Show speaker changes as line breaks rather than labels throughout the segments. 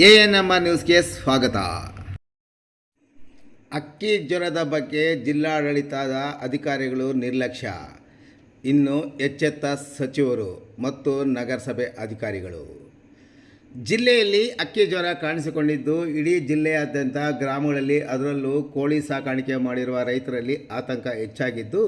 A N M R ನ್ಯೂಸ್ಗೆ ಸ್ವಾಗತ. ಅಕ್ಕಿ ಜ್ವರದ ಬಗ್ಗೆ ಜಿಲ್ಲಾಡಳಿತದ ಅಧಿಕಾರಿಗಳು ನಿರ್ಲಕ್ಷ್ಯ. ಇನ್ನು ಎಚ್ಚೆತ್ತ ಸಚಿವರು ಮತ್ತು ನಗರಸಭೆ ಅಧಿಕಾರಿಗಳು. ಜಿಲ್ಲೆಯಲ್ಲಿ ಅಕ್ಕಿ ಜ್ವರ ಕಾಣಿಸಿಕೊಂಡಿದ್ದು, ಇಡೀ ಜಿಲ್ಲೆಯಾದ್ಯಂತ ಗ್ರಾಮಗಳಲ್ಲಿ ಅದರಲ್ಲೂ ಕೋಳಿ ಸಾಕಾಣಿಕೆ ಮಾಡಿರುವ ರೈತರಲ್ಲಿ ಆತಂಕ ಹೆಚ್ಚಾಗಿದ್ದು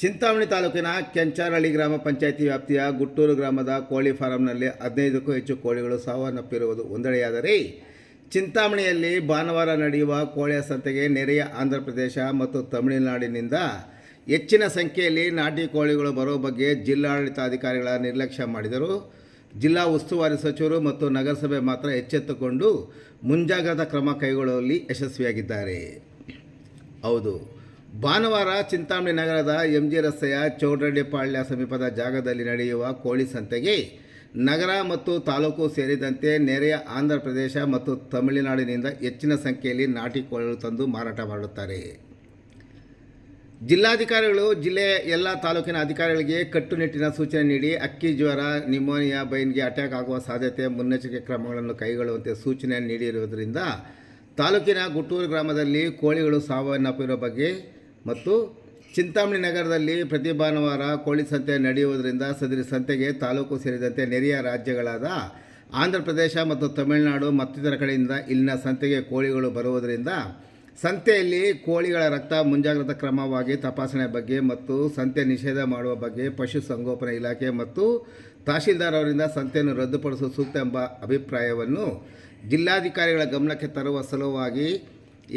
ಚಿಂತಾಮಣಿ ತಾಲೂಕಿನ ಕೆಂಚಾರಹಳ್ಳಿ ಗ್ರಾಮ ಪಂಚಾಯಿತಿ ವ್ಯಾಪ್ತಿಯ ಗುಟ್ಟೂರು ಗ್ರಾಮದ ಕೋಳಿ ಫಾರಂನಲ್ಲಿ ಹದಿನೈದಕ್ಕೂ ಹೆಚ್ಚು ಕೋಳಿಗಳು ಸಾವನ್ನಪ್ಪಿರುವುದು ಒಂದೆಡೆಯಾದರೆ, ಚಿಂತಾಮಣಿಯಲ್ಲಿ ಭಾನುವಾರ ನಡೆಯುವ ಕೋಳಿಯ ಸಂತೆಗೆ ನೆರೆಯ ಆಂಧ್ರ ಪ್ರದೇಶ ಮತ್ತು ತಮಿಳುನಾಡಿನಿಂದ ಹೆಚ್ಚಿನ ಸಂಖ್ಯೆಯಲ್ಲಿ ನಾಟಿ ಕೋಳಿಗಳು ಬರುವ ಬಗ್ಗೆ ಜಿಲ್ಲಾಡಳಿತಾಧಿಕಾರಿಗಳ ನಿರ್ಲಕ್ಷ್ಯ ಮಾಡಿದರು. ಜಿಲ್ಲಾ ಉಸ್ತುವಾರಿ ಸಚಿವರು ಮತ್ತು ನಗರಸಭೆ ಮಾತ್ರ ಎಚ್ಚೆತ್ತುಕೊಂಡು ಮುಂಜಾಗ್ರತಾ ಕ್ರಮ ಕೈಗೊಳ್ಳುವಲ್ಲಿ ಯಶಸ್ವಿಯಾಗಿದ್ದಾರೆ. ಹೌದು. ಭಾನುವಾರ ಚಿಂತಾಮಣಿ ನಗರದ ಎಂ ಜಿ ರಸ್ತೆಯ ಚೌಡರೆಡ್ಡಿಪಾಳ್ಯ ಸಮೀಪದ ಜಾಗದಲ್ಲಿ ನಡೆಯುವ ಕೋಳಿ ಸಂತೆಗೆ ನಗರ ಮತ್ತು ತಾಲೂಕು ಸೇರಿದಂತೆ ನೆರೆಯ ಆಂಧ್ರ ಪ್ರದೇಶ ಮತ್ತು ತಮಿಳುನಾಡಿನಿಂದ ಹೆಚ್ಚಿನ ಸಂಖ್ಯೆಯಲ್ಲಿ ನಾಟಿ ಕೋಳಿಗಳು ತಂದು ಮಾರಾಟ ಮಾಡುತ್ತಾರೆ. ಜಿಲ್ಲಾಧಿಕಾರಿಗಳು ಜಿಲ್ಲೆಯ ಎಲ್ಲ ತಾಲೂಕಿನ ಅಧಿಕಾರಿಗಳಿಗೆ ಕಟ್ಟುನಿಟ್ಟಿನ ಸೂಚನೆ ನೀಡಿ ಅಕ್ಕಿ ಜ್ವರ, ನಿಮೋನಿಯಾ ಬೈನ್ಗೆ ಅಟ್ಯಾಕ್ ಆಗುವ ಸಾಧ್ಯತೆ, ಮುನ್ನೆಚ್ಚರಿಕೆ ಕ್ರಮಗಳನ್ನು ಕೈಗೊಳ್ಳುವಂತೆ ಸೂಚನೆ ನೀಡಿರುವುದರಿಂದ ತಾಲೂಕಿನ ಗುಟ್ಟೂರು ಗ್ರಾಮದಲ್ಲಿ ಕೋಳಿಗಳು ಸಾವನ್ನಪ್ಪಿರುವ ಬಗ್ಗೆ ಮತ್ತು ಚಿಂತಾಮಣಿ ನಗರದಲ್ಲಿ ಪ್ರತಿ ಭಾನುವಾರ ಕೋಳಿ ಸಂತೆ ನಡೆಯುವುದರಿಂದ ಸದರಿ ಸಂತೆಗೆ ತಾಲೂಕು ಸೇರಿದಂತೆ ನೆರೆಯ ರಾಜ್ಯಗಳಾದ ಆಂಧ್ರ ಪ್ರದೇಶ ಮತ್ತು ತಮಿಳುನಾಡು ಮತ್ತಿತರ ಕಡೆಯಿಂದ ಇಲ್ಲಿನ ಸಂತೆಗೆ ಕೋಳಿಗಳು ಬರುವುದರಿಂದ ಸಂತೆಯಲ್ಲಿ ಕೋಳಿಗಳ ರಕ್ತ ಮುಂಜಾಗ್ರತಾ ಕ್ರಮವಾಗಿ ತಪಾಸಣೆ ಬಗ್ಗೆ ಮತ್ತು ಸಂತೆ ನಿಷೇಧ ಮಾಡುವ ಬಗ್ಗೆ ಪಶುಸಂಗೋಪನಾ ಇಲಾಖೆ ಮತ್ತು ತಹಶೀಲ್ದಾರ್ ಅವರಿಂದ ಸಂತೆಯನ್ನು ರದ್ದುಪಡಿಸುವ ಸೂಕ್ತ ಎಂಬ ಅಭಿಪ್ರಾಯವನ್ನು ಜಿಲ್ಲಾಧಿಕಾರಿಗಳ ಗಮನಕ್ಕೆ ತರುವ ಸಲುವಾಗಿ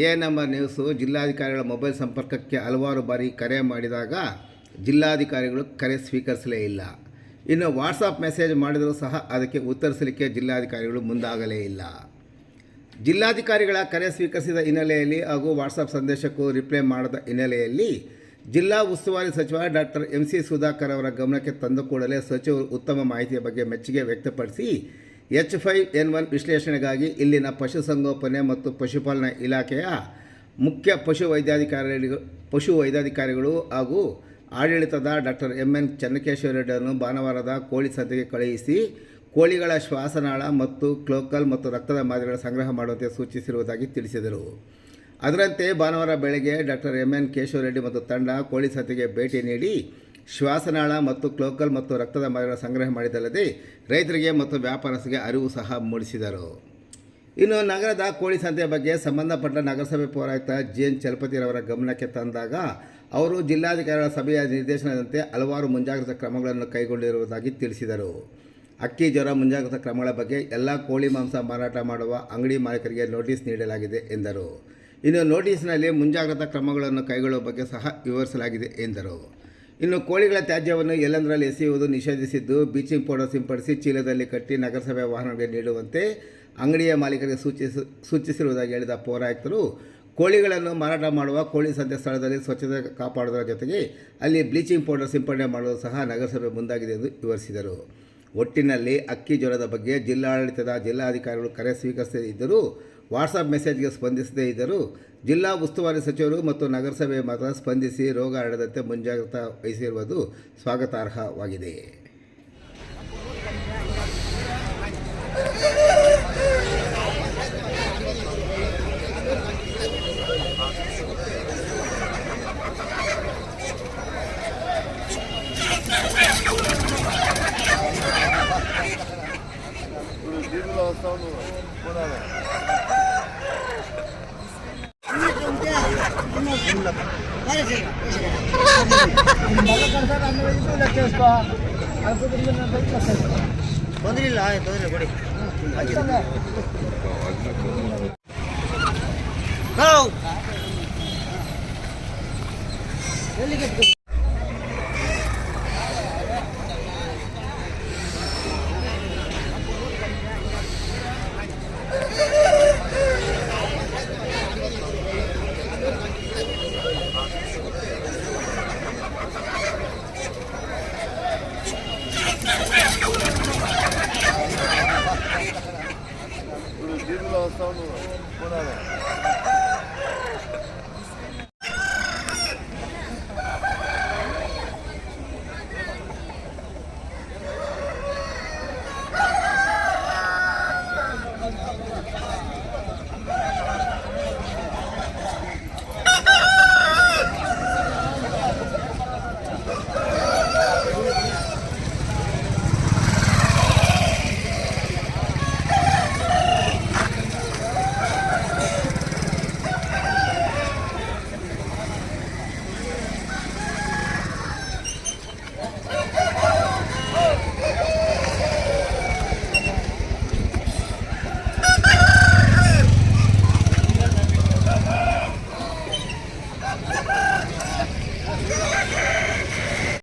ಎ ನಂಬರ್ ನ್ಯೂಸು ಜಿಲ್ಲಾಧಿಕಾರಿಗಳ ಮೊಬೈಲ್ ಸಂಪರ್ಕಕ್ಕೆ ಹಲವಾರು ಬಾರಿ ಕರೆ ಮಾಡಿದಾಗ ಜಿಲ್ಲಾಧಿಕಾರಿಗಳು ಕರೆ ಸ್ವೀಕರಿಸಲೇ ಇಲ್ಲ. ಇನ್ನು ವಾಟ್ಸಪ್ ಮೆಸೇಜ್ ಮಾಡಿದರೂ ಸಹ ಅದಕ್ಕೆ ಉತ್ತರಿಸಲಿಕ್ಕೆ ಜಿಲ್ಲಾಧಿಕಾರಿಗಳು ಮುಂದಾಗಲೇ ಇಲ್ಲ. ಜಿಲ್ಲಾಧಿಕಾರಿಗಳ ಕರೆ ಸ್ವೀಕರಿಸಿದ ಹಿನ್ನೆಲೆಯಲ್ಲಿ ಹಾಗೂ ವಾಟ್ಸಪ್ ಸಂದೇಶಕ್ಕೂ ರಿಪ್ಲೈ ಮಾಡದ ಹಿನ್ನೆಲೆಯಲ್ಲಿ ಜಿಲ್ಲಾ ಉಸ್ತುವಾರಿ ಸಚಿವ ಡಾಕ್ಟರ್ ಎಂ ಸಿ ಸುಧಾಕರ್ ಅವರ ಗಮನಕ್ಕೆ ತಂದ ಕೂಡಲೇ ಸಚಿವರು ಉತ್ತಮ ಮಾಹಿತಿಯ ಬಗ್ಗೆ ಮೆಚ್ಚುಗೆ ವ್ಯಕ್ತಪಡಿಸಿ ಎಚ್ ಫೈವ್ ಎನ್ ಒನ್ ವಿಶ್ಲೇಷಣೆಗಾಗಿ ಇಲ್ಲಿನ ಪಶುಸಂಗೋಪನೆ ಮತ್ತು ಪಶುಪಾಲನಾ ಇಲಾಖೆಯ ಮುಖ್ಯ ಪಶು ವೈದ್ಯಾಧಿಕಾರಿಗಳು ಪಶು ವೈದ್ಯಾಧಿಕಾರಿಗಳು ಹಾಗೂ ಆಡಳಿತದ ಡಾಕ್ಟರ್ ಎಂ ಎನ್ ಚನ್ನಕೇಶ್ವರ ರೆಡ್ಡಿಯನ್ನು ಭಾನುವಾರದ ಕೋಳಿ ಸಂತೆಗೆ ಕಳುಹಿಸಿ ಕೋಳಿಗಳ ಶ್ವಾಸನಾಳ ಮತ್ತು ಕ್ಲೋಕಲ್ ಮತ್ತು ರಕ್ತದ ಮಾದರಿಗಳ ಸಂಗ್ರಹ ಮಾಡುವಂತೆ ಸೂಚಿಸಿರುವುದಾಗಿ ತಿಳಿಸಿದರು. ಅದರಂತೆ ಭಾನುವಾರ ಬೆಳಗ್ಗೆ ಡಾಕ್ಟರ್ ಎಂ ಎನ್ ಕೇಶವರೆಡ್ಡಿ ಮತ್ತು ತಂಡ ಕೋಳಿ ಸಂತೆಗೆ ಭೇಟಿ ನೀಡಿ ಶ್ವಾಸನಾಳ ಮತ್ತು ಕ್ಲೋಕಲ್ ಮತ್ತು ರಕ್ತದ ಮರಗಳ ಸಂಗ್ರಹ ಮಾಡಿದಲ್ಲದೆ ರೈತರಿಗೆ ಮತ್ತು ವ್ಯಾಪಾರಸ್ಥರಿಗೆ ಅರಿವು ಸಹ ಮೂಡಿಸಿದರು. ಇನ್ನು ನಗರದ ಕೋಳಿ ಸಂತೆಯ ಬಗ್ಗೆ ಸಂಬಂಧಪಟ್ಟ ನಗರಸಭೆ ಪೌರಾಯುಕ್ತ ಜಿ ಎನ್ ಚಲಪತಿರವರ ಗಮನಕ್ಕೆ ತಂದಾಗ ಅವರು ಜಿಲ್ಲಾಧಿಕಾರಿಗಳ ಸಭೆಯ ನಿರ್ದೇಶನದಂತೆ ಹಲವಾರು ಮುಂಜಾಗ್ರತಾ ಕ್ರಮಗಳನ್ನು ಕೈಗೊಂಡಿರುವುದಾಗಿ ತಿಳಿಸಿದರು. ಅಕ್ಕಿ ಜ್ವರ ಮುಂಜಾಗ್ರತಾ ಕ್ರಮಗಳ ಬಗ್ಗೆ ಎಲ್ಲ ಕೋಳಿ ಮಾಂಸ ಮಾರಾಟ ಮಾಡುವ ಅಂಗಡಿ ಮಾಲೀಕರಿಗೆ ನೋಟಿಸ್ ನೀಡಲಾಗಿದೆ ಎಂದರು. ಇನ್ನು ನೋಟಿಸ್ನಲ್ಲಿ ಮುಂಜಾಗ್ರತಾ ಕ್ರಮಗಳನ್ನು ಕೈಗೊಳ್ಳುವ ಬಗ್ಗೆ ಸಹ ವಿವರಿಸಲಾಗಿದೆ ಎಂದರು. ಇನ್ನು ಕೋಳಿಗಳ ತ್ಯಾಜ್ಯವನ್ನು ಎಲ್ಲೆಂದರಲ್ಲಿ ಎಸೆಯುವುದು ನಿಷೇಧಿಸಿದ್ದು ಬೀಚಿಂಗ್ ಪೌಡರ್ ಸಿಂಪಡಿಸಿ ಚೀಲದಲ್ಲಿ ಕಟ್ಟಿ ನಗರಸಭೆ ವಾಹನಗಳಿಗೆ ನೀಡುವಂತೆ ಅಂಗಡಿಯ ಮಾಲೀಕರಿಗೆ ಸೂಚಿಸಿ, ಸೂಚಿಸಿರುವುದಾಗಿ ಹೇಳಿದ ಪೌರಾಯುಕ್ತರು, ಕೋಳಿಗಳನ್ನು ಮಾರಾಟ ಮಾಡುವ ಕೋಳಿ ಸಂತೆ ಸ್ಥಳದಲ್ಲಿ ಸ್ವಚ್ಛತೆ ಕಾಪಾಡುವುದರ ಜೊತೆಗೆ ಅಲ್ಲಿ ಬ್ಲೀಚಿಂಗ್ ಪೌಡರ್ ಸಿಂಪಡಣೆ ಮಾಡುವುದು ಸಹ ನಗರಸಭೆ ಮುಂದಾಗಿದೆ ಎಂದು ವಿವರಿಸಿದರು. ಒಟ್ಟಿನಲ್ಲಿ ಅಕ್ಕಿ ಜ್ವರದ ಬಗ್ಗೆ ಜಿಲ್ಲಾಡಳಿತದ ಜಿಲ್ಲಾಧಿಕಾರಿಗಳು ಕರೆ ಸ್ವೀಕರಿಸದೇ ಇದ್ದರೂ ವಾಟ್ಸಪ್ ಮೆಸೇಜ್ಗೆ ಸ್ಪಂದಿಸದೇ ಇದ್ದರೂ ಜಿಲ್ಲಾ ಉಸ್ತುವಾರಿ ಸಚಿವರು ಮತ್ತು ನಗರಸಭೆ ಮಾತ್ರ ಸ್ಪಂದಿಸಿ ರೋಗ ಹರಡದಂತೆ ಮುಂಜಾಗ್ರತಾ ವಹಿಸಿರುವುದು ಸ್ವಾಗತಾರ್ಹವಾಗಿದೆ.
ತೊಂದ್ರೆ ಇಲ್ಲ ತೊಂದ್ರೆ ಕೊಡಿ. ಎಲ್ಲಿಗೆ 走路过来了